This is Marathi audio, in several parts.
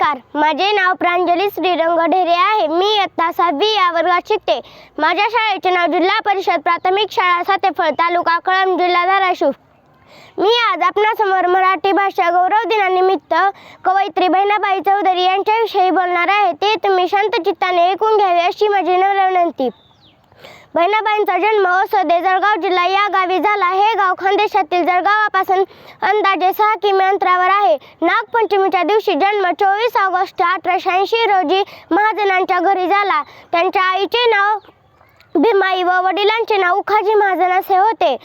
नमस्कार. माझे नाव प्रांजली श्रीरंग ढेरे आहे. मी इयत्ता सहावी या वर्गात शिकते. माझ्या शाळेचे नाव जिल्हा परिषद प्राथमिक शाळा सातेफळ तालुका कळम जिल्हा धाराशिव. मी आज आपणासमोर मराठी भाषा गौरव दिनानिमित्त कवयित्री बहिणाबाई चौधरी यांच्याविषयी बोलणार आहे. ते तुम्ही शांत चित्ताने ऐकून घ्यावे अशी माझी नम्र विनंती. बहिणाबाईंचा जन्म असोदे जळगाव जिल्हा या गावी झाला. हे गाव खानदेशातील जळगावापासून अंदाजे सहा किमी अंतरावर आहे. नागपंचमीच्या दिवशी जन्म चोवीस ऑगस्ट अठराशे ऐंशी रोजी महाजनांच्या घरी झाला. त्यांच्या आईचे नाव भीमाई व वडिलांचे नाव उखाजी महाजन असे होते.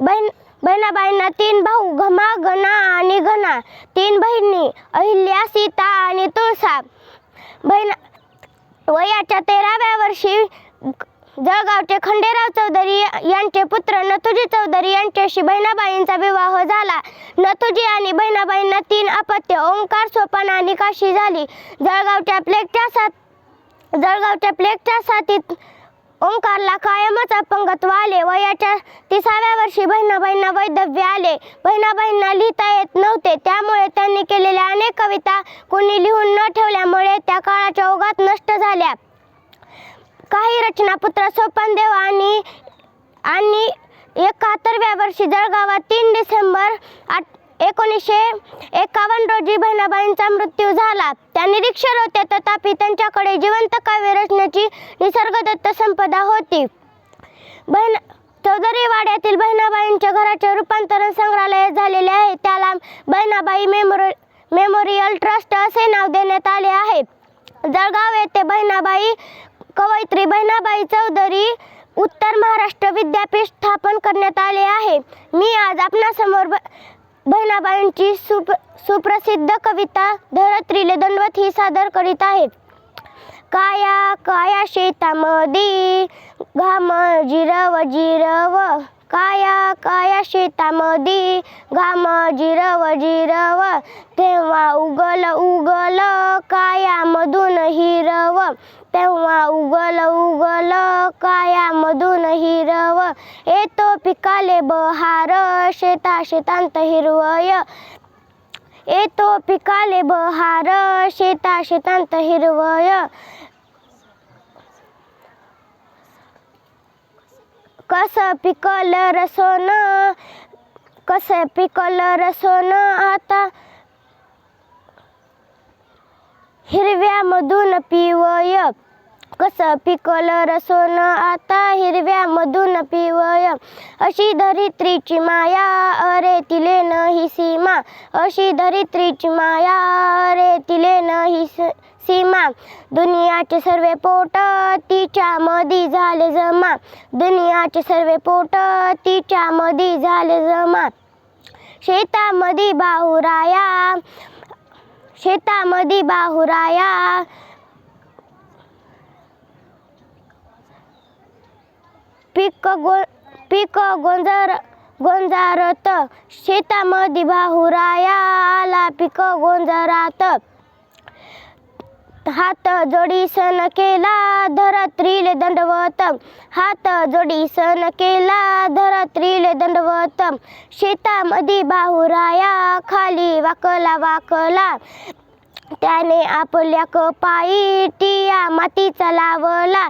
बहीण बहिणाबाईंना तीन भाऊ घमा गणा आणि घना तीन बहिणी अहिल्या सीता आणि तुळसा. बहिण वयाच्या तेराव्या वर्षी जळगावचे खंडेराव चौधरी यांचे पुत्र नथुजी चौधरी यांच्याशी बहिणाबाईंचा विवाह झाला. नथुजी आणि बहिणाबाईंना तीन अपत्य ओंकार सोपान आणि काशी झाली. जळगावच्या प्लेगच्या साथ जळगावच्या प्लेगच्या साथीत ओंकारला कायमच अपंगत्व आले. वयाच्या तिसाव्या वर्षी बहिणाबाईंना वैधव्य आले. बहिणाबाईंना लिहिता येत नव्हते. त्यामुळे त्यांनी केलेल्या अनेक कविता कोणी लिहून न ठेवल्यामुळे त्या काळाच्या ओघात नष्ट झाल्या. काही रचनापुत्र सोपानदेव आणि आणि एकाहत्तरव्या वर्षी जळगावात तीन डिसेंबर आठ एकोणीसशे एकावन्न रोजी बहिणाबाईंचा मृत्यू झाला. त्या निरीक्षर होत्या तथापि त्यांच्याकडे जिवंत काव्य रचनेची निसर्गदत्त संपदा होती. बहीण चौधरी वाड्यातील बहिणाबाईंच्या घराचे रूपांतरण संग्रहालय झालेले आहे. त्याला बहिणाबाई मेमोरि मेमोरियल ट्रस्ट असे नाव देण्यात आले आहे. जळगाव येथे बहिणाबाई कवयित्री बहिणाबाई चौधरी उत्तर महाराष्ट्र विद्यापीठ स्थापन करण्यात आले आहे. मी आज आपणासमोर ब बहिणाबाईंची सुप सुप्रसिद्ध कविता धरत्रीले दंडवत ही सादर करीत आहे. काया काया शेतामधी घाम जिरव जिरव. काया काया शेतामधी घाम जिरव जिरव. तेव्हा उगल उगल कायामधून हिरव. तेव्हा उगल उगल कायामधून हिरव येतो पिकाले बहार शेता शेतांत हिरवय. येतो पिकाले बहार शेता शेतांत हिरवय. कस पिकल रसोन कस पिकल रसोन आता हिरव्यामधून पिवय कस पिकल रसोन? आता हिरव्यामधून पिवय अशी धरित्रीची माया अरे तिले न ही सीमा. अशी धरित्रीची माया अरे तिले न ही सीमा. दुनियाचे सर्वे पोट तिच्या मधी झाले जमा. दुनियाचे सर्वे पोट तिच्या मधी झाले जमा. शेतामध्ये बाहुराया शेतामध्ये बाहुराया. पीक गो पीक गोंजर गोंजारत. शेतामध्ये बाहुराया आला पीक गोंजरात. हात जोडी सण केला धरत्रीले दंडवत हात जोडी सण केला धरत्रीले दंडवत शेतामधी बाहुराया खाली वाकला वाकला. त्याने आपल्या कपाई टिया मातीचा लावला.